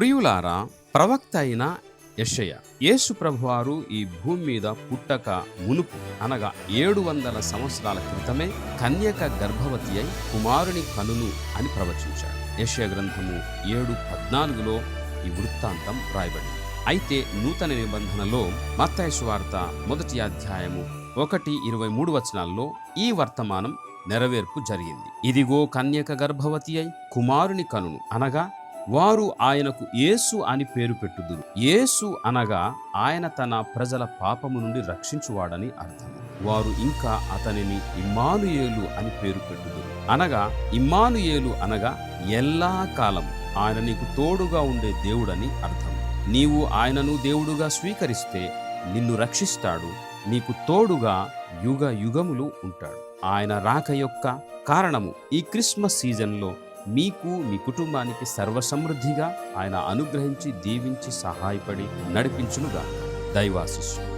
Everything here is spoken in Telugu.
ప్రియులారా ప్రవక్త అయిన యషయ యేసు ప్రభువారు ఈ భూమి మీద పుట్టక మునుపు అనగా ఏడు వందల సంవత్సరాల క్రితమే కన్యక గర్భవతి అయి కుమారుని కనులు అని ప్రవచించాడు. యశయ గ్రంథము ఏడు పద్నాలుగులో ఈ వృత్తాంతం రాయబడింది అయితే నూతన నిబంధనలో మత్తయి వార్త మొదటి అధ్యాయము ఒకటి ఇరవై మూడు వచనాల్లో ఈ వర్తమానం నెరవేర్పు జరిగింది. ఇదిగో కన్యక గర్భవతి అయి కుమారుని కనును అనగా వారు ఆయనకు యేసు అని పేరు పెట్టుదురు. యేసు అనగా ఆయన తన ప్రజల పాపము నుండి రక్షించువాడని అర్థం వారు ఇంకా అతనిని ఇమ్మానుయేలు అని పేరు పెట్టుదురు. అనగా ఇమ్మానుయేలు అనగా ఎల్లా కాలం ఆయన నీకు తోడుగా ఉండే దేవుడని అర్థం నీవు ఆయనను దేవుడుగా స్వీకరిస్తే నిన్ను రక్షిస్తాడు. నీకు తోడుగా యుగ యుగములు ఉంటాడు. ఆయన రాక యొక్క కారణము ఈ క్రిస్మస్ సీజన్లో మీకు మీ కుటుంబానికి సర్వసమృద్ధిగా ఆయన అనుగ్రహించి దీవించి సహాయపడి నడిపించునుగా దైవాశిస్సు.